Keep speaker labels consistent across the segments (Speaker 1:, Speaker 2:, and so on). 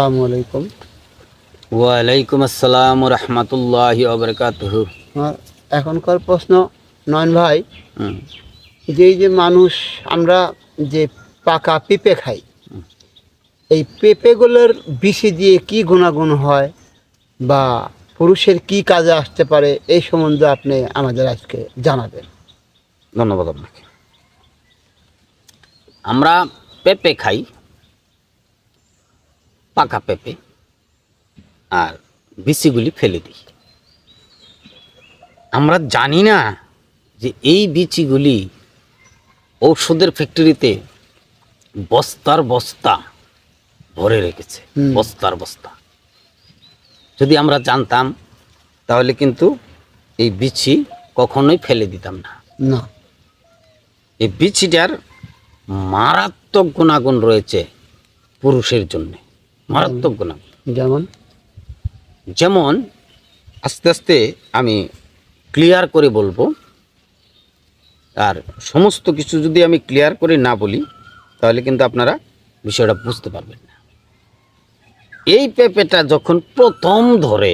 Speaker 1: আসসালামু আলাইকুম।
Speaker 2: ওয়ালাইকুম আসসালাম রহমতুল্লাহ
Speaker 1: এখনকার প্রশ্ন নয়ন ভাই যে যে মানুষ আমরা যে পাকা পেঁপে খাই এই পেঁপেগুলোর বিষে দিয়ে কি গুণাগুণ হয় বা পুরুষের কি কাজে আসতে পারে এই সম্বন্ধে আপনি আমাদের আজকে জানাবেন।
Speaker 2: ধন্যবাদ আপনাকে। আমরা পেঁপে খাই পাকা পেঁপে আর বিচিগুলি ফেলে দিই। আমরা জানি না যে এই বিচিগুলি ঔষধের ফ্যাক্টরিতে বস্তার বস্তা ভরে রেখেছে বস্তার বস্তা। যদি আমরা জানতাম তাহলে কিন্তু এই বিচি কখনোই ফেলে দিতাম না।
Speaker 1: না।
Speaker 2: এই বিচিটার মারাত্মক গুণাগুণ রয়েছে পুরুষের জন্য। মারাত্মক গুণাগুণ
Speaker 1: যেমন?
Speaker 2: যেমন আস্তে আস্তে আমি ক্লিয়ার করে বলব আর সমস্ত কিছু যদি আমি ক্লিয়ার করে না বলি তাহলে কিন্তু আপনারা বিষয়টা বুঝতে পারবেন না। এই পেঁপেটা যখন প্রথম ধরে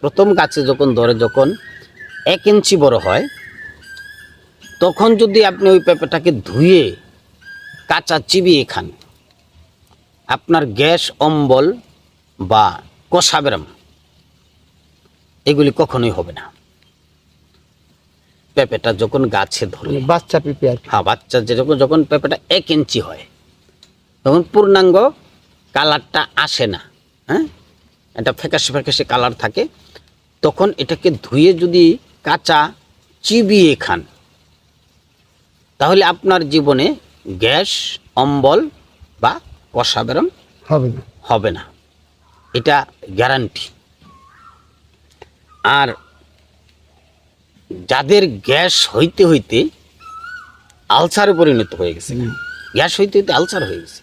Speaker 2: প্রথম গাছে যখন ধরে যখন এক ইঞ্চি বড় হয় তখন যদি আপনি ওই পেঁপেটাকে ধুয়ে কাঁচা চিবিয়ে খান আপনার গ্যাস অম্বল বা কষাবেরাম এগুলি কখনোই হবে না। পেঁপেটা যখন গাছে ধরে
Speaker 1: মানে বাচ্চা পেঁপে আর
Speaker 2: হ্যাঁ বাচ্চা যেরকম যখন পেঁপেটা এক ইঞ্চি হয় তখন পূর্ণাঙ্গ কালারটা আসে না হ্যাঁ? এটা ফ্যাকাশে ফ্যাকাশে কালার থাকে তখন এটাকে ধুয়ে যদি কাঁচা চিবিয়ে খান তাহলে আপনার জীবনে গ্যাস অম্বল বা
Speaker 1: হবে না।
Speaker 2: হবে না। এটা গ্যারান্টি আর যাদের গ্যাস হইতে হইতে আলসারে পরিণত হয়ে গেছে গ্যাস হইতে হইতে আলসার হয়ে গেছে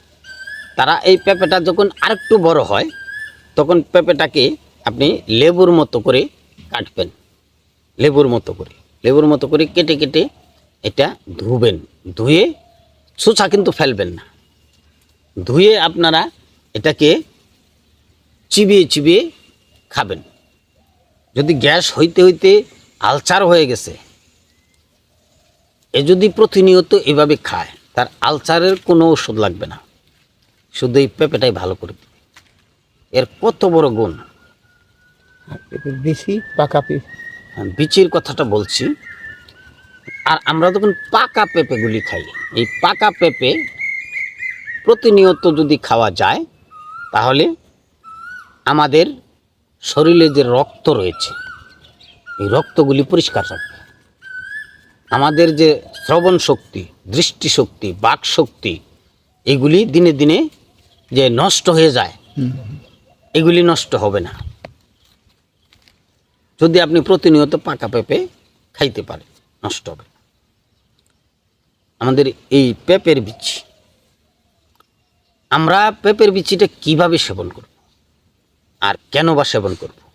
Speaker 2: তারা এই পেঁপেটা যখন আরেকটু বড় হয় তখন পেঁপেটাকে আপনি লেবুর মতো করে কাটবেন। লেবুর মতো করে। লেবুর মতো করে কেটে কেটে এটা ধুবেন। ধুয়ে সুচা কিন্তু ফেলবেন না। ধুয়ে আপনারা এটাকে চিবিয়ে চিবিয়ে খাবেন। যদি গ্যাস হইতে হইতে আলচার হয়ে গেছে এ যদি প্রতিনিয়ত এভাবে খায় তার আলচারের কোনো ওষুধ লাগবে না। শুধু এই পেঁপেটাই ভালো করে এর কত বড় গুণ?
Speaker 1: বেশি পাকা পেঁপে
Speaker 2: হ্যাঁ, বিচির কথাটা বলছি। আর আমরা যখন পাকা পেঁপেগুলি খাই এই পাকা পেঁপে প্রতিনিয়ত যদি খাওয়া যায়, তাহলে আমাদের শরীরে যে রক্ত রয়েছে, এই রক্তগুলি পরিষ্কার রাখবে। আমাদের যে শ্রবণ শক্তি দৃষ্টিশক্তি বাক শক্তি, এগুলি দিনে দিনে যে নষ্ট হয়ে যায়, এগুলি নষ্ট হবে না। যদি আপনি প্রতিনিয়ত পাকা পেঁপে খাইতে পারেন, নষ্ট হবে আমাদের এই পেঁপের বিচি আমরা পেঁপের বিচিটা কীভাবে সেবন করব? আর কেন বা সেবন করব?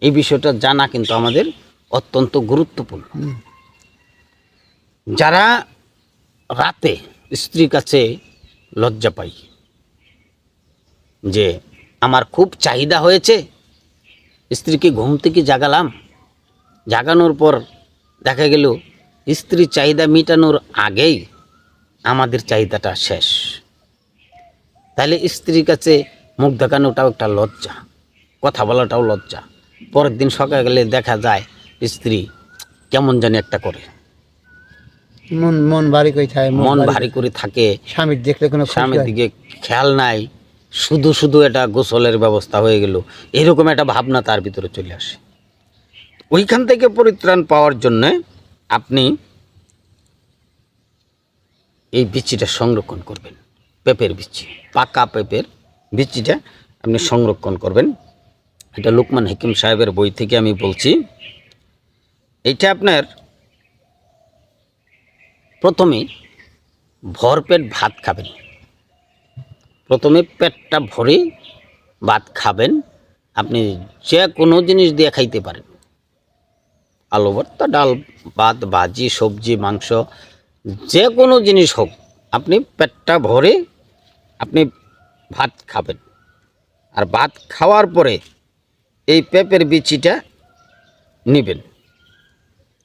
Speaker 2: এই বিষয়টা জানা কিন্তু আমাদের অত্যন্ত গুরুত্বপূর্ণ। যারা রাতে স্ত্রীর কাছে লজ্জা পাই যে আমার খুব চাহিদা হয়েছে, স্ত্রীকে ঘুম থেকে জাগালাম, জাগানোর পর দেখা গেল স্ত্রীর চাহিদা মেটানোর আগেই আমাদের চাহিদাটা শেষ। তাহলে স্ত্রীর কাছে মুখ দেখানোটাও একটা লজ্জা কথা বলাটাও লজ্জা। পরের দিন সকালে দেখা যায় স্ত্রী কেমন জানি একটা করে।
Speaker 1: মন মন ভারী করে থাকে
Speaker 2: মন
Speaker 1: ভারী-
Speaker 2: ভারী করে থাকে।
Speaker 1: স্বামীর দেখলে কোনো
Speaker 2: স্বামীর দিকে খেয়াল নাই। শুধু শুধু এটা গোসলের ব্যবস্থা হয়ে গেল। এরকম একটা ভাবনা তার ভিতরে চলে আসে। ওইখান থেকে পরিত্রাণ পাওয়ার জন্য আপনি এই বিচিটা সংরক্ষণ করবেন। পেঁপের বিচি, পাকা পেঁপের বিচিটা আপনি সংরক্ষণ করবেন। এটা লোকমান হাকিম সাহেবের বই থেকে আমি বলছি। এটা আপনার প্রথমে ভরপেট ভাত খাবেন। প্রথমে পেটটা ভরে ভাত খাবেন। আপনি যে কোনো জিনিস দিয়ে খাইতে পারেন। আলু ভর্তা, ডাল ভাত, ভাজি, সবজি, মাংস, যে কোনো জিনিস হোক, আপনি পেটটা ভরে আপনি ভাত খাবেন। আর ভাত খাওয়ার পরে এই পেঁপের বিচিটা নেবেন।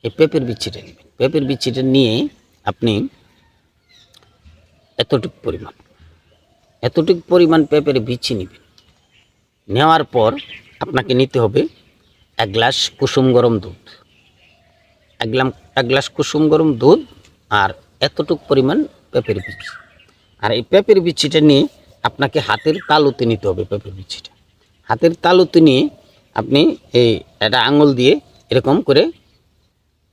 Speaker 2: এই পেঁপের বিচিটা নেবেন। পেঁপের বিচিটা নিয়ে আপনি এতটুকু পরিমাণ এতটুকু পরিমাণ পেঁপের বিচি নেবেন। নেওয়ার পর আপনাকে নিতে হবে এক গ্লাস কুসুম গরম দুধ। এক গ্লাম, এক গ্লাস কুসুম গরম দুধ আর এতটুকু পরিমাণ পেঁপের বিচি। আর এই পেঁপের বিচিটা নিয়ে আপনাকে হাতের তালুতে নিতে হবে পেঁপের বিচিটা। হাতের তালুতে নিয়ে আপনি এই একটা আঙুল দিয়ে এরকম করে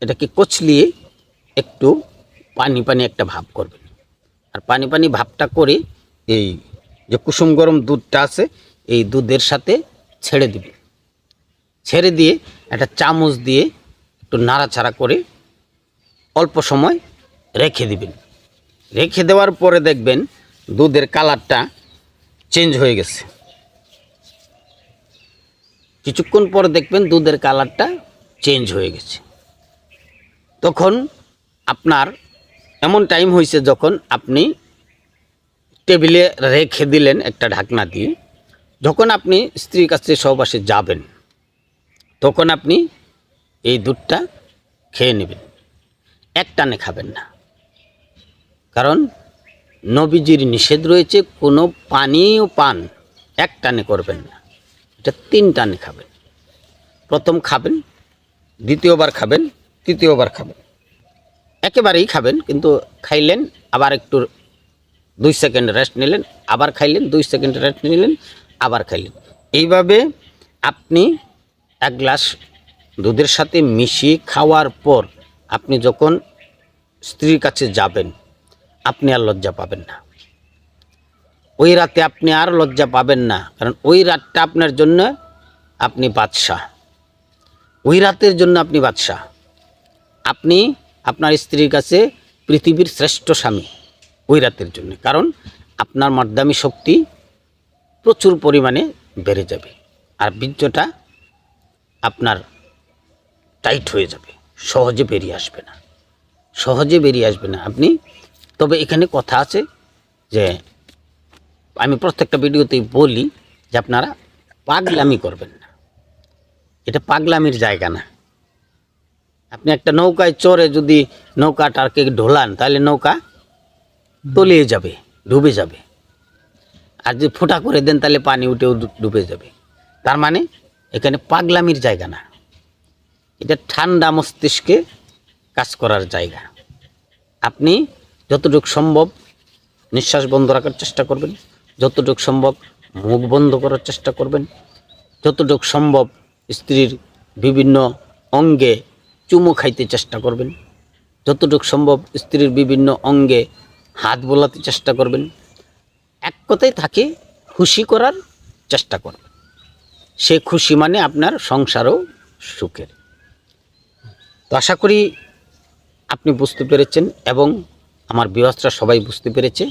Speaker 2: এটাকে কচলিয়ে একটু পানি পানি একটা ভাব করবেন। আর পানি পানি ভাবটা করে এই যে কুসুম গরম দুধটা আছে, এই দুধের সাথে ছেড়ে দিবেন। ছেড়ে দিয়ে একটা চামচ দিয়ে একটু নাড়াচাড়া করে অল্প সময় রেখে দিবেন। রেখে দেওয়ার পরে দেখবেন দুধের কালারটা চেঞ্জ হয়ে গেছে। কিছুক্ষণ পরে দেখবেন দুধের কালারটা চেঞ্জ হয়ে গেছে। তখন আপনার এমন টাইম হয়েছে যখন আপনি টেবিলে রেখে দিলেন একটা ঢাকনা দিয়ে। যখন আপনি স্ত্রীর কাছে সহবাসে যাবেন, তখন আপনি এই দুধটা খেয়ে নেবেন। একটানে খাবেন না। কারণ নবীজির নিষেধ রয়েছে, কোনো পানি ও পান এক টানে করবেন না। এটা তিন টানে খাবেন। প্রথম খাবেন, দ্বিতীয়বার খাবেন, তৃতীয়বার খাবেন। একেবারেই খাবেন, কিন্তু খাইলেন, আবার একটু দুই সেকেন্ড রেস্ট নিলেন, আবার খাইলেন, দুই সেকেন্ড রেস্ট নিলেন, আবার খাইলেন। এইভাবে আপনি এক গ্লাস দুধের সাথে মিশিয়ে খাওয়ার পর আপনি যখন স্ত্রীর কাছে যাবেন আপনি আর লজ্জা পাবেন না। ওই রাতে আপনি আর লজ্জা পাবেন না, কারণ ওই রাতটা আপনার জন্য আপনি বাদশাহ। ওই রাতের জন্য আপনি বাদশাহ। আপনি আপনার স্ত্রীর কাছে পৃথিবীর শ্রেষ্ঠ স্বামী ওই রাতের জন্য, কারণ আপনার মাদ্দামি শক্তি প্রচুর পরিমাণে বেড়ে যাবে আর বীর্যটা আপনার টাইট হয়ে যাবে, সহজে বেরিয়ে আসবে না। সহজে বেরিয়ে আসবে না। আপনি তবে এখানে কথা আছে যে আমি প্রত্যেকটা ভিডিওতেই বলি যে আপনারা পাগলামি করবেন না। এটা পাগলামির জায়গা না। আপনি একটা নৌকায় চড়ে যদি নৌকাটাকে ঢোলান, তাহলে নৌকা তলিয়ে যাবে, ডুবে যাবে। আর যদি ফোঁটা করে দেন, তাহলে পানি উঠেও ডুবে যাবে। তার মানে এখানে পাগলামির জায়গা না। এটা ঠান্ডা মস্তিষ্কে কাজ করার জায়গা। আপনি যতটুকু সম্ভব নিঃশ্বাস বন্ধ রাখার চেষ্টা করবেন, যতটুকু সম্ভব মুখ বন্ধ করার চেষ্টা করবেন, যতটুকু সম্ভব স্ত্রীর বিভিন্ন অঙ্গে চুমু খাইতে চেষ্টা করবেন, যতটুকু সম্ভব স্ত্রীর বিভিন্ন অঙ্গে হাত বোলাতে চেষ্টা করবেন, এক কথায় থাকে খুশি করার চেষ্টা করবেন সে খুশি মানে আপনার সংসারও সুখের। তো আশা করি আপনি বুঝতে পেরেছেন এবং আমার বিবাসটা সবাই বুঝতে পেরেছে।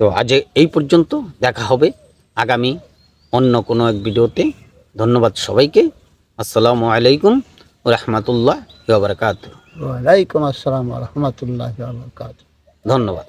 Speaker 2: তো আজ এই পর্যন্ত দেখা হবে আগামী অন্য কোনো এক ভিডিওতে। ধন্যবাদ সবাইকে। আসসালামু আলাইকুম রহমতুল্লাহ বারকাত
Speaker 1: ওয়ালাইকুম আসসালাম রহমতুল্লাহ বরকাত
Speaker 2: ধন্যবাদ।